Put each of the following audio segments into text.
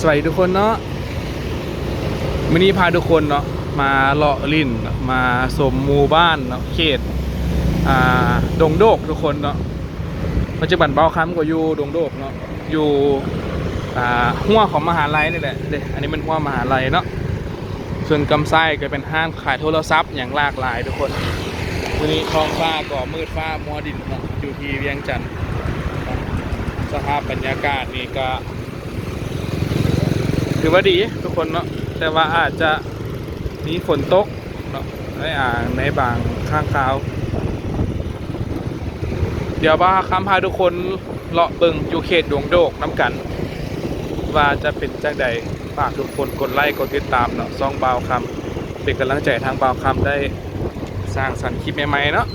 สวัสดีทุกคนเนาะวันนี้พาทุกคนเนาะมาเลาะลิ่นมาสมหมู่บ้านเนาะเขตอ่าดงโดกทุกคนเนาะปัจจุบันเบาค้ำก็อยู่ดงโดกเนาะอยู่อ่าหัวของมหาลัยนี่แหละเด้อันนี้เป็นหัวมหาลัยเนาะส่วนกำไส้ก็เป็นห้างขายโทรศัพท์อย่างหลากหลายทุกคนวันนี้ท้องฟ้าก็มืดฟ้ามัวดินเนาะอยู่ที่เวียงจันทร์สภาพบรรยากาศนี่ก็ ถือว่าดีทุกคนเนาะแต่ว่าอาจจะมีฝนตกเนาะในอ่างในบางข้างคาว เดี๋ยวบ้าคำพาทุกคนเลาะเบิงอยู่เขตดวงโดกน้ำกัน ว่าจะเป็นจังใดฝากทุกคนกดไลค์กดติดตามเนาะซองบาวคำเป็นกำลังใจทางบาวคำได้สร้างสรรค์คลิปใหม่ๆเนาะ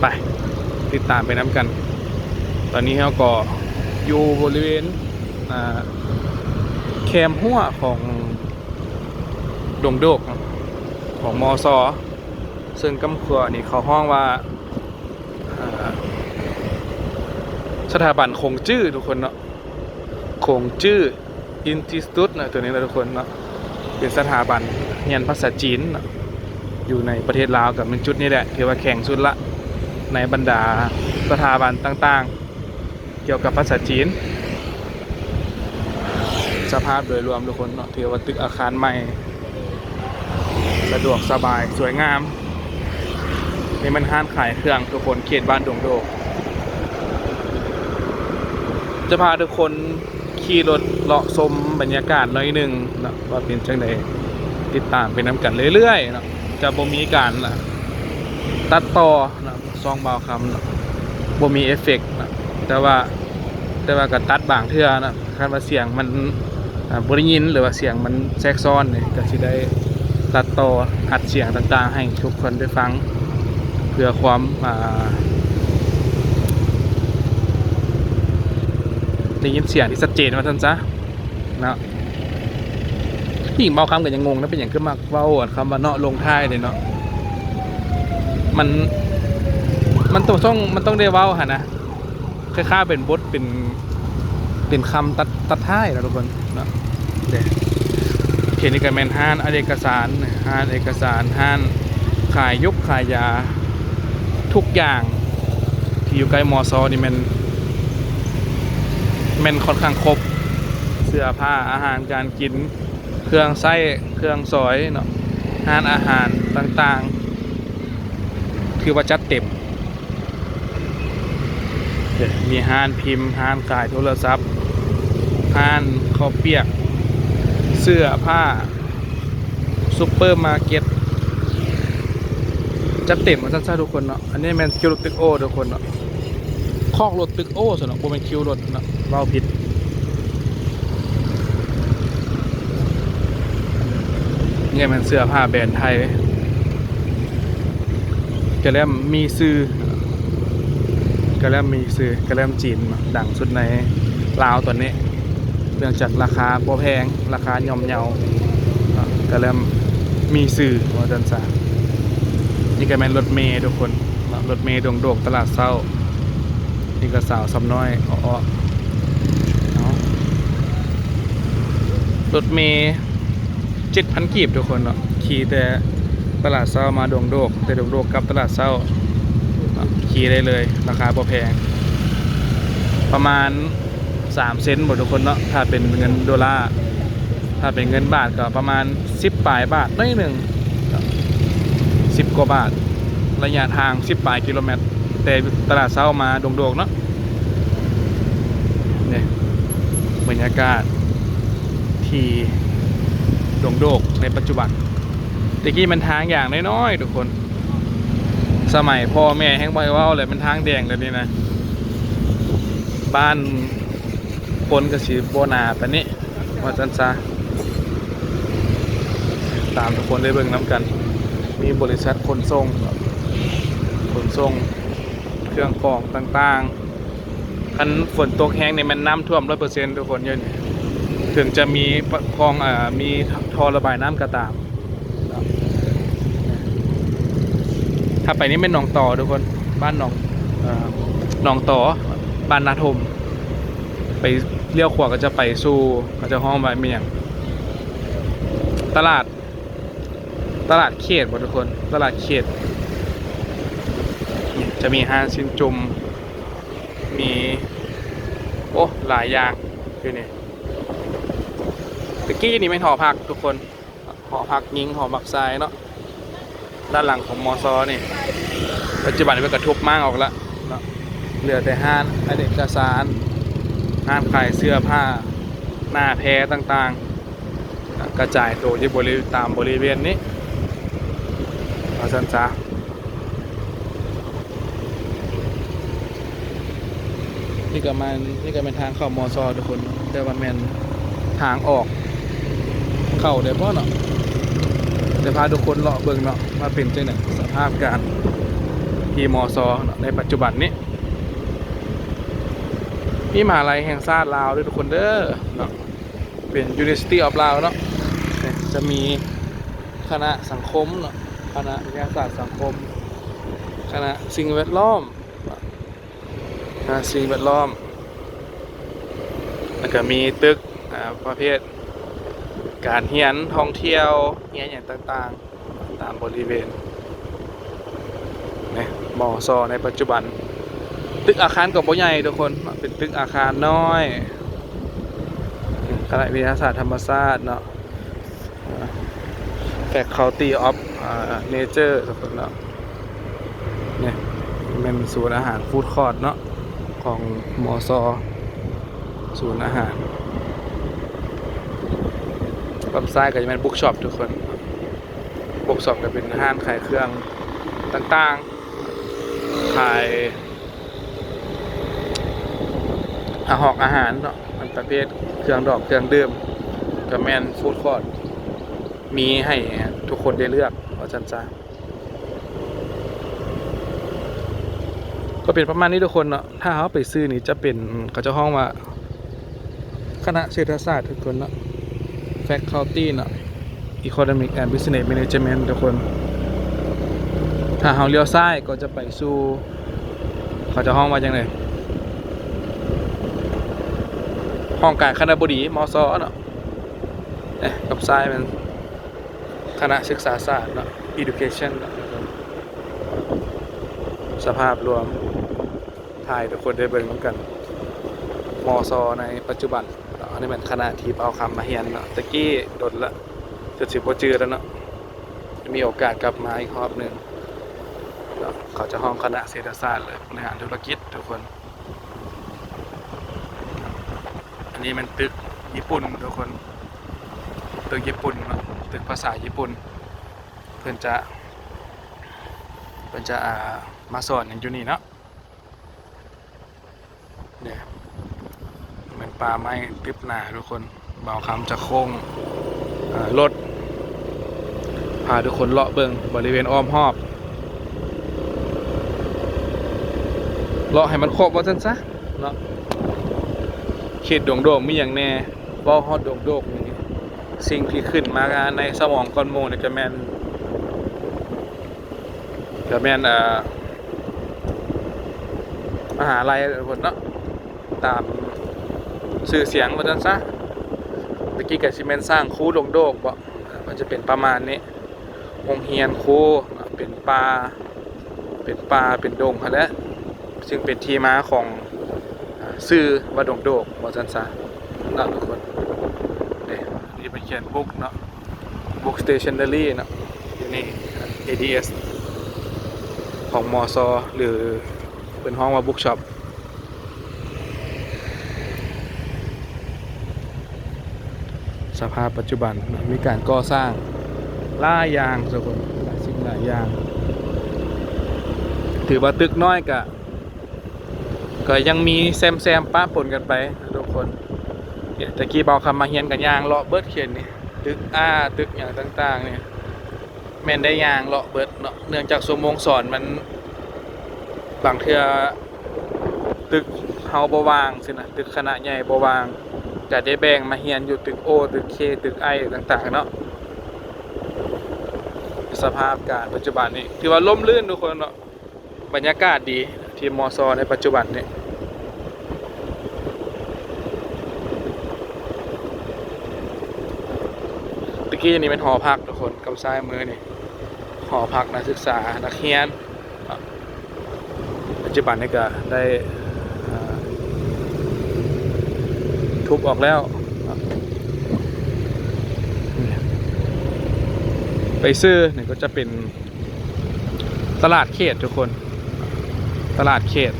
ไปติดตามไปน้ำกัน ตอนนี้เราก็อยู่บริเวณอ่า คมหัวของดงโดกของมอซอซึ่งกำขัวนี่เขาห้องว่า สถาบันคงจื้อทุกคนเนาะคงจื้ออินทิสตุตนะตัวนี้นะทุกคนเนาะเป็นสถาบันเรียนภาษาจีนนะอยู่ในประเทศลาวกับเป็นจุดนี้แหละถือว่าแข่งสุดละในบรรดาสถาบันต่างๆ เกี่ยวกับภาษาจีน สภาพโดยรวมทุกคนเนาะถือว่าตึกอาคารใหม่ สะดวกสบายสวยงาม นี่มันห้านขายเครื่องทุกคนเขตบ้านดงโดกจะพาทุกคนขี่รถเลาะชมบรรยากาศหน้อยหนึ่งเนาะว่าเป็นจังใดติดตามไปน้ำกันเรื่อยๆเนาะจะบ่มีการล่ะตัดต่อนะซองเบาคำนะบ่มีเอฟเฟกต์นะแต่ว่าแต่ว่าก็ตัดบางเทื่อนะคาดว่าเสียงมัน บริยินหรือว่าเสียงมันแทรกซ้อนเนี่ยก็สิได้ตัดต่ออัดเสียงต่างๆ ให้ทุกคนได้ฟัง เพื่อความอ่าได้ยินเสียงที่ชัดเจนมาท่านจ้ะเนาะพี่งเบาคำกันยังงงนะเป็นอย่างขึ้นมาเว้าอะคำว่าเนาะลงท้ายเลยเนาะมันมันต้องต้องมันต้องได้เว้าหะนะคล้ายๆเป็นบทเป็น เป็นคำตัดตัดท้ายนะทุกคนเนาะเด็เขียนในกระแมนห้านอเอกสารห้านเอกสารห้านขายยุกขายยาทุกอย่าง ที่อยู่ใกล้มอซอนี่มันมันค่อนข้างครบเสื้อผ้าอาหารการกิน เครื่องไส้เครื่องซอยเนาะห้านอาหารต่างๆ คือว่าจัดเต็มมีห้านพิมพ์ห้านขายโทรศัพท์ ห้านข้าวเปียก เสื้อผ้าซูเปอร์มาร์เก็ตจะเต็มมาสั้นๆทุกคนเนาะอันนี้แมนคิวรถตึกโอทุกคนเนาะคอกรถตึกโอสนอกบ่แมนคิวรถเนาะเบาผิดเนี่ยมันเสื้อผ้าแบรนด์ไทยกระแลมมีซื้อกระแลมมีซื้อกระแลมจีนดังสุดในลาวตอนนี้ เนื่องจากราคาพอแพงราคาย่อมเยาเนาะกระแลมมีซื้อว่าจันซานี่ก็แม่นรถเมย์ทุกคนรถเมย์ดวงโดกตลาดเศร้า นี่ก็สาวสำน้อยอ้อรถเมย์เจ็ดพันกีบทุกคนเนาะขี่แต่ตลาดเศร้ามาดวงโดก แต่ดวงโดกกับตลาดเศร้าขี่ได้เลย ราคาพอแพง ประมาณ 3 เซนต์หมดทุกคนเนาะถ้าเป็นเงินดอลลาร์ถ้าเป็นเงินบาทก็ประมาณ 10ปลายบาทน้อยหนึ่งสิบกว่าบาท ระยะทาง 10ปลายกิโลเมตร แต่ตลาดเช้ามาดงโดกเนาะเนี่ยบรรยากาศที่ดงโดกในปัจจุบันตะกี้มันทางอย่างน้อยๆทุกคน สมัยพ่อแม่แห้งบว่าเลยเป็นทางแดงเลยนี่นะ บ้าน คนกระสีโบนาปะนี้ว่าจันซาตามทุกคนได้เบิ่งน้ำกัน มีบริษัทขนส่งขนส่งเครื่องกรองต่างๆคันฝนตกแห้งเนี่ยมันน้ำท่วมร้อยเปอร์เซ็นต์ทุกคนเยอะนี่ถึงจะมีคลองอ่ามีท่อระบายน้ำกระตาม ถ้าไปนี่เป็นหนองต่อทุกคนบ้านหนองอหนองต่อบ้านนาทมไป เลี้ยวขวาก็จะไปสู่เขาจะห้องไว้เมียง ตลาด ตลาดเขตบทุกคน ตลาดเขต จะมีห้างชินจุม มี โอ้ หลายอย่างคือนี่ตะกี้นี่ไม่นหอพักทุกคนหอพักยิงหอพักทรายเนาะด้านหลังของมอซอนี่ปัจจุบันเป็นกระทุบมากออกแล้วเนาะเหลือแต่ห้านอเนกสาร ห้านขายเสื้อผ้าหน้าแพรต่างๆ กระจายตัวที่บริตามบริเวณนี้เอาสันซะนี่ก็มันนี่ก็เป็นทางเข้ามอซอทุกคนแต่ว่าแมนทางออก เข้าเดี๋ยวพ่อเนาะเดี๋ยวพาทุกคนเลาะเบิ่งเนาะว่าเป็นจังไดสภาพการที่มอซอในปัจจุบันนี้ มีมหาลัยแห่งชาติลาวด้วยทุกคนเด้อเนาะเป็น University of Lào เนาะเนี่ยจะมีคณะสังคมเนาะคณะวิทยาศาสตร์สังคม คณะสิ่งแวดล้อมเนาะคณะสิ่งแวดล้อม แล้วก็มีตึกประเภท การเรียนท่องเที่ยวเรียนอย่างต่างๆ ตามบริเวณเนี่ยมอซอในปัจจุบัน ตึกอาคารกับโบใหญ่ทุกคนเป็นตึกอาคารน้อยคณะวิทยาศาสตร์ธรรมศาสตร์เนาะ Faculty of อ่า Nature ทุกคนเนาะเนี่ยเป็นศูนย์อาหารฟู้ดคอร์ทเนาะของมอซอศูนย์อาหารฝั่งซ้ายก็จะเป็นบุ๊กช็อปทุกคนบุ๊กช็อปก็เป็นห้างขายเครื่องต่างๆ ขาย อาหอกอาหารเนาะมันประเภทเครื่องดอกเครื่องดื่มก็แมนฟู้ดคอร์ทมีให้ทุกคนได้เลือกว่าจันจ้าก็เป็นประมาณนี้ทุกคนเนาะถ้าเขาไปซื้อนี่จะเป็นเขาจะห้องว่า คณะเศรษฐศาสตร์ทุกคนเนาะ faculty เนาะ economic and business management ทุกคน ถ้าเขาเลี้ยวซ้ายก็จะไปสู่เขาจะห้องว่าอย่างไร ห้องการคณะบดีมศเนาะเอ๊ะกับซ้ายเป็นคณะศึกษาศาสตร์เนาะ education เนาะสภาพรวมถ่ายทุกคนได้เบิ่งน้ำกันมศในปัจจุบันเนาะอันนี้เป็นคณะที่เอาคำมาเฮียนเนาะตะกี้โดนละจะสิบว่จือแล้วเนาะมีโอกาสกลับมาอีกรอบหนึ่งเนาะเขาจะห้องคณะเศรษฐศาสตร์เลยบริหารธุรกิจทุกคน อั นี้มันตึกญี่ปุ่นทุกคน ตึกญี่ปุ่นตึกภาษาญี่ปุ่น เพื่อนจะ เพื่อนจะอ่ามาสอนอย่างอยู่นี่เนาะเนี่ยเหมือนปลาไม้ตึบหนาทุกคนเบาคำจะโค้งรถพาทุกคนเลาะเบิงบริเวณอ้อมหอบเลาะให้มันครบว่าจันซะเนาะ เขตดวงโดกมีอย่างแน่บ่ฮอดดวงโดกนี่สิ่งที่ขึ้นมาในสมองก้อนโมนี่ก็แมนก็แมนอ่อมหาลัยทุกคนเนาะตามสื่อเสียงว่าจังซะตะกี้ก็สิแม่นสร้างคูดงโดกบ่มันจะเป็นประมาณนี้โรงเรียนคูเป็นป่าเป็นป่าเป็นดงหั่นแหละซึ่งเป็นที่มาของ ซื้อว่าดงโดกบอสันซาเนาะทุกคนเด้นี่ไปเขียนบุ๊กเนาะบุ๊กสเตชันเดอรี่เนาะอยู่นี่ ADS ของมอซอหรือเป็นห้องว่าบุ๊กช็อปสภาพปัจจุบันเนาะมีการก่อสร้างหล่ายอย่างทุกคนหลายสิ่งหลายอย่าง ถือว่าตึกน้อยกะ ก็ยังมีแซมแซมป้าปนกันไปทุกคนเนี่ยตะกี้เบาคำมาเฮียนกันยางเลาะเบิร์ดเขียนนี่ตึกอ้าตึกอย่างต่าง ๆ เนี่ยแม่นได้ยางเลาะเบิร์ดเนาะเนื่องจากสมงสอนมันบางเทือตึกเฮาบ่วางสินะตึกคณะใหญ่บ่วางก็ได้แบ่งมาเฮียนอยู่ตึกโอตึกเคตึกไอต่างๆเนาะสภาพการปัจจุบันนี้ถือว่าล่มลื่นทุกคนเนาะบรรยากาศดีที่มอซอในปัจจุบันนี่ กี้นี่เป็นหอพักทุกคนกับซ้ายมือนี่หอพักนักศึกษานักเรียนปัจจุบันนี่ก็ได้ทุบออกแล้ว ไปซื้อนี่ก็จะเป็นตลาดเขตทุกคน ตลาดเขต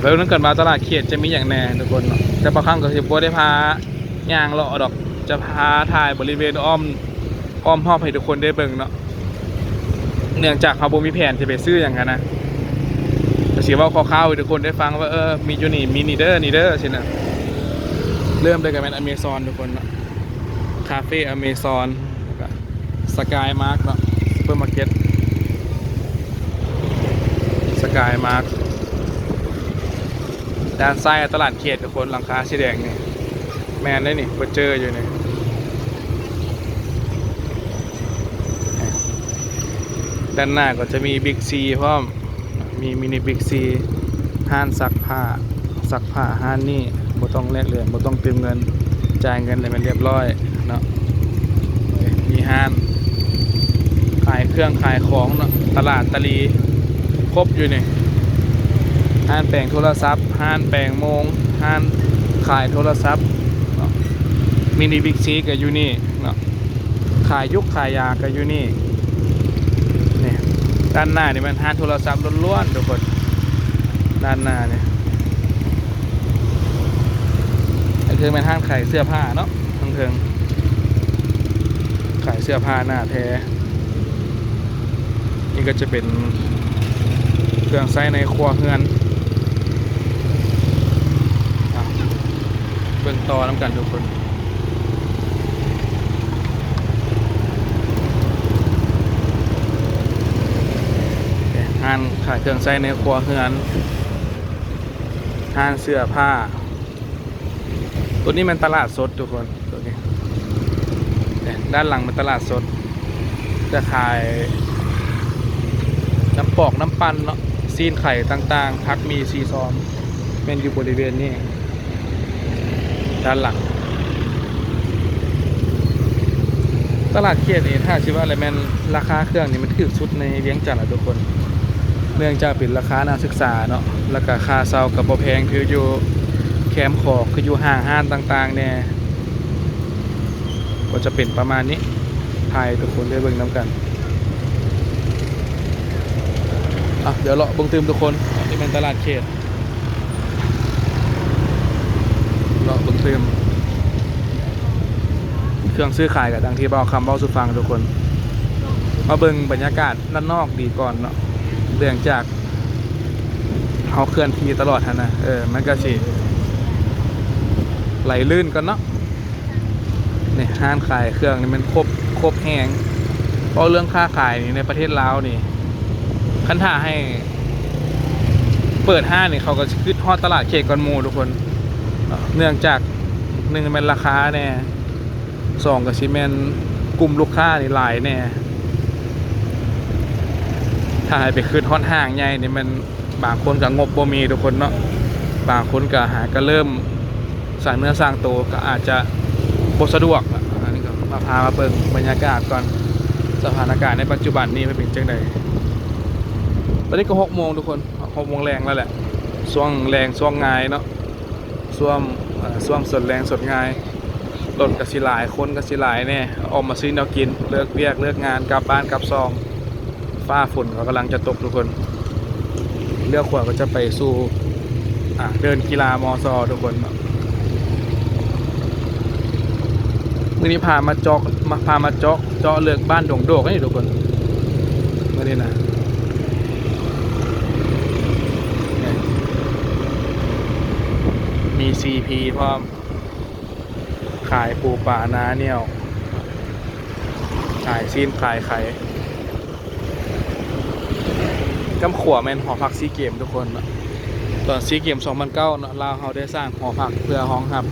แล้วนึกกันมาตลาดเขตจะมีอย่างแน่ทุกคนเนาะแต่บางครั้งก็คือบ่ได้พาย่างเลาะดอก จะพาถ่ายบริเวณอ้อมอ้อมรอบให้ทุกคนได้เบิ่งเนาะเนื่องจากเขาบ่มีแผนจะไปซื้ออย่างนั้นนะแต่สิเว่าคร่าวๆให้ทุกคนได้ฟังว่าเออมีอยู่นี่มีนีเด้อนี่เด้อสินะเริ่มด้วยกันเป็นอเมซอนทุกคนเนาะคาเฟ่อเมซอนสกายมาร์กเนาะซูเปอร์มาร์เก็ตสกายมาร์กด้านซ้ายตลาดเขตทุกคนหลังคาสีแดงนี่แมนได้นี่เบเจออยู่นี่ ด้านหน้าก็จะมีบิ๊กซีพร้อมมีมินิบิ๊กซีห้านซักผ้าซักผ้าห้านนี่บ่ต้องแลกเหรียญบ่ต้องเติมเงินจ่ายเงินเลยมันเรียบร้อยเนาะมีห้านขายเครื่องขายของเนาะตลาดตะลีครบอยู่นี่ห้านแปลงโทรศัพท์ห้านแปลงโมงห้านขายโทรศัพท์เนาะมินิบิ๊กซีกับยูนี่เนาะขายยุกขายยากับยูนี่นี่ ด้านหน้านี่มันห้าโทรศัพท์ล้วนๆทุกคนด้านหน้าเนี่ยอันคือเป็นห้างขายเสื้อผ้าเนาะทั้งเทิงขายเสื้อผ้าหน้าแท้นี่ก็จะเป็นเครื่องใช้ในครัวเฮือนเบิ่งต่อน้ำกันทุกคน ห้านขายเครื่องใช้ในครัวเฮือนห้านเสื้อผ้า ตัวนี้มันตลาดสดทุกคนตัวนี้ด้านหลังมันตลาดสด จะขายน้ำปอกน้ำปันเนาะซีนไข่ต่างๆพักมีซีซอมเป็นอยู่บริเวณนี้ ด้านหลัง ตลาดเขียดนี่ถ้าชิว่าอะไรแมนราคาเครื่องนี่มันถูกสุดในเวียงจันทร์อะทุกคน เนื่องจากเป็นราคานักศึกษาเนาะแล้วก็ค่าเซากับบ่แพงคืออยู่แคมป์ของคืออยู่ห่างห้านต่างๆเนี่ยก็จะเป็นประมาณนี้ทายทุกคนได้เบิ่งน้ำกันอะเดี๋ยวเราะบิ่งตืมทุกคนนี่เป็นตลาดเขตเราะบิ่งตืมเครื่องซื้อขายกับดังที่เบาคำเบาสุฟังทุกคน มาเบิ่งบรรยากาศด้านนอกดีก่อนเนาะ เรื่องจากเขาเคลื่อนที่ตลอดหั้นะเออมันก็สิไหลลื่นกันเนาะนี่ห้านขายเครื่องนี่มันครบครบแหงเพราะเรื่องค่าขายนี่ในประเทศลาวนี่คันท่าให้ เปิดห้างนี่เขาก็ขึ้นฮอดตลาดเขตกอนมูทุกคน เนื่องจากหนึ่งมันราคาแน่สองก็ชิแมนกลุ่มลูกค้านี่หลายแน่ ถ้าให้ไปขึ้นฮอดห้างใหญ่นี่มันบางคนก็งบบ่มีทุกคนเนาะบางคนก็หาก็เริ่มสร้างเนื้อสร้างตัวก็อาจจะบ่สะดวกอันนี้ก็มาพามาเบิ่งบรรยากาศก่อนสถานการณ์ในปัจจุบันนี้มันเป็นจังไดตอนนี้ก็หกโมงทุกคนหกโมงแรงแล้วแหละช่วงแรงช่วงงายเนาะช่วงเอ่อช่วงสดแรงสดงายรถกระสิหลายคนกระสิหลายแน่ออกมาซื้อแนวกินเลิกเวียกเลิกงานกลับบ้านกลับซอง ฟ้าฝนก็กำลังจะตกทุกคน เลือกขวาก็จะไปสู่อะเดินกีฬามอซอทุกคนเนาะมื่อนี้พามาจอกมาพามาจาะเจาะเลือกบ้านดงโดกนี่ทุกคนเมื่อนี้นะมี CP พร้อมขายปูป่านาเนี่ยวขายซีนขายไข่ กำขวแมนหอพักซีเกมทุกคนตอนซีเกม 2009เนาะลาวเขาได้สร้างหอพักเพื่อห้องครับ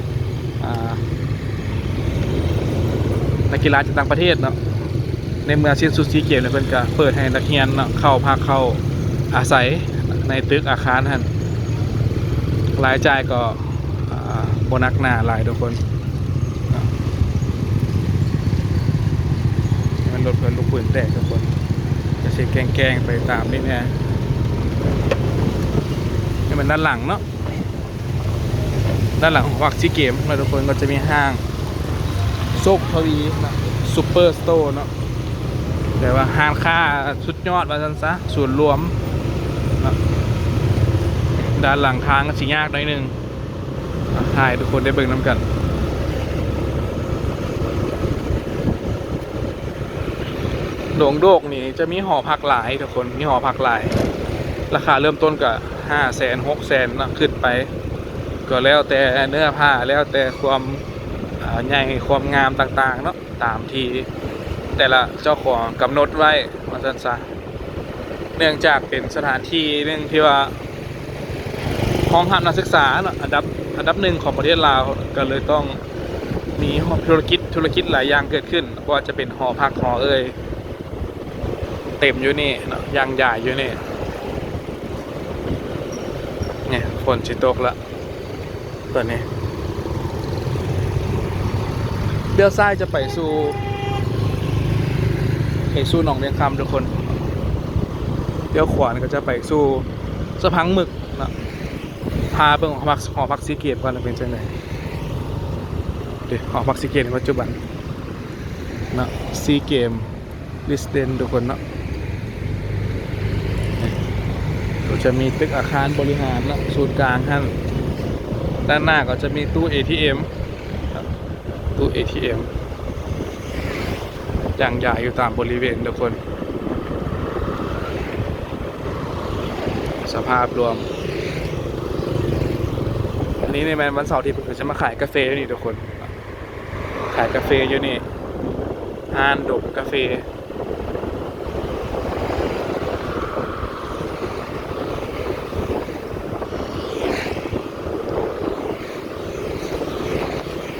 นักกีฬาจากต่างประเทศเนาะในเมื่อสิ้นสุดซีเกมแล้วเพิ่นก็เปิดให้นักเรียนเนาะเข้าพักเข้าอาศัยในตึกอาคารท่านรายจ่ายก็โบนักหนาหลายทุกคนรถเพื่อนลูกปืนแตกทุกคน จะเช็คแกล้งๆไปตามนี่เนี่ยนี่มันด้านหลังเนาะด้านหลังของวักซีเกมนะทุกคนก็จะมีห้างโซกทวีนะซูเปอร์สโตร์เนาะแต่ว่าห้างค่าสุดยอดว่าซันซะส่วนรวมนะด้านหลังทางก็สิยากหน่อยนึงถ่ายทุกคนได้เบิ่งน้ำกัน หลวงโดกนี่จะมีหอพักหลายทุกคน มีหอพักหลาย ราคาเริ่มต้นกับห้าแสนหกแสนนะขึ้นไป ก็แล้วแต่เนื้อผ้าแล้วแต่ความใหญ่ความงามต่างๆเนาะตามที่แต่ละเจ้าของกำหนดไว้มาสันซะเนื่องจากเป็นสถานที่เรื่องที่ว่าห้องหับนักศึกษาเนาะอันดับอันดับหนึ่งของประเทศลาวก็เลยต้องมีธุรกิจธุรกิจหลายอย่างเกิดขึ้นว่าจะเป็นหอพักหอเอ่ย เต็มอยู่นี่เนาะยางใหญ่อยู่นี่เนี่ยฝนชิตกละตอนนี้เบี้ยวซ้ายจะไปสู่ไปสู่หนองเรียงคำทุกคนเบี้ยวขวานก็จะไปสู่สะพังหมึกนะพาเบิ่งหอพักหอพักซีเกตก่อนเป็นจังไดเดี๋ยวหอพักซีเกตในปัจจุบันนะซีเกมลิสเดนทุกคนเนาะ ก็จะมีตึกอาคารบริหารและศูนย์กลางท่านด้านหน้าก็จะมีตู้ ATM ตู้ ATM อย่างใหญ่อยู่ตามบริเวณทุกคน สภาพรวม อันนี้ในแมนวันเสาร์ที่ผมจะมาขายกาแฟนี่ทุกคน ขายกาแฟอยู่นี่ห้านดมกาแฟ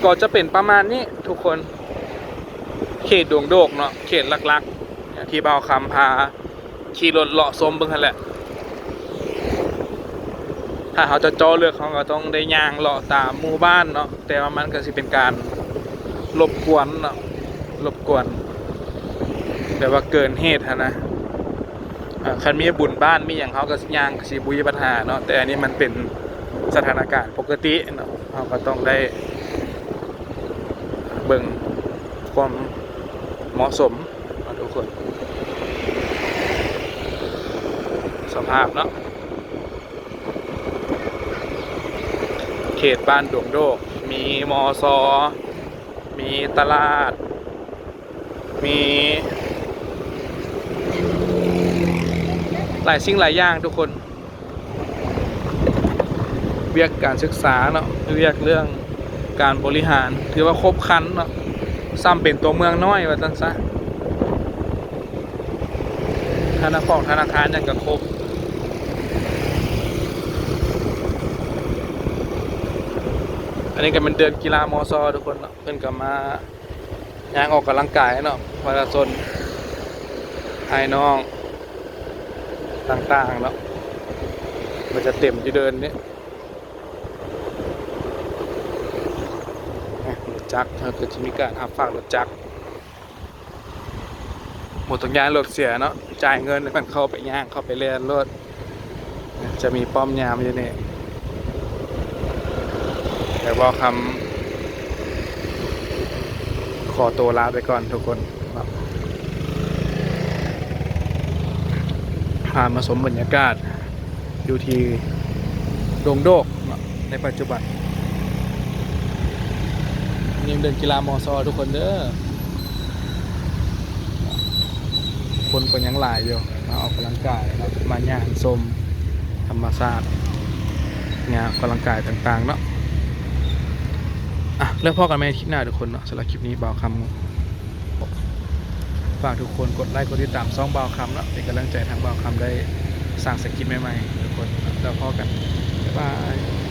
ก็จะเป็นประมาณนี้ทุกคน เขตดวงโดกเนาะเขตหลักๆ ที่เบาคำพาขี่รถเลาะสมเบิ่งหั่นแหละ ถ้าเขาจะจ่อเลือกเขาก็ต้องได้ย่างเลาะตามหมู่บ้านเนาะแต่ว่ามันก็สิเป็นการรบกวนเนาะรบกวนแบบว่าเกินเหตุนะคันมีบุญบ้านมีอย่างเขาก็สิย่างสิบุยปัญหาเนาะแต่อันนี้มันเป็นสถานการณ์ปกติเนาะเขาก็ต้องได้ เบิ่งความเหมาะสมทุกคน สภาพเนาะเขตบ้านดวงโดก มีมอซอ มีตลาด มีหลายสิ่งหลายอย่างทุกคนเวียกการศึกษาเนาะเวียกเรื่อง การบริหาร ถือว่าครบคันเนาะซ้ำเป็นตัวเมืองน้อยว่าจังซะธนาคารธนาคารยังก็ครบอันนี้ก็เป็นเดือนกีฬามอซอทุกคนเนาะเพิ่อนก็มายางออกกำลังกายเนาะประชาชนภายน้องต่างๆเนาะมันจะเต็มที่เดินเนี้รถ จักรเขาก็จะมีการหับฝากรถจักรหมดตรงยานรถเสียเนาะจ่ายเงินแล้มันเข้าไปย่างเข้าไปเล่นรถจะมีป้อมยามอยู่นี่แต่ว่าคำขอตัวลาไปก่อนทุกคนครับพามาสมบรรยากาศอยู่ที่ดงโดกในปัจจุบัน ยังเดินกีฬามอซอทุกคนเด้อคนก็ยังหลายอยู่มาออกกำลังกายเนาะมาย่างสมธรรมศาสตร์งานกกำลังกายต่างๆเนาะอะแล้วพ่อกันไหมคลิปหน้าทุกคนเนาะสำหรับคลิปนี้บ่าวคำฝากทุกคนกดไลค์กดติดตามซ่องบ่าวคำเนาะเป็นกำลังใจทางบ่าวคำได้สร้างสกิลใหม่ๆทุกคนแล้วพ่อกันบ๊ายบาย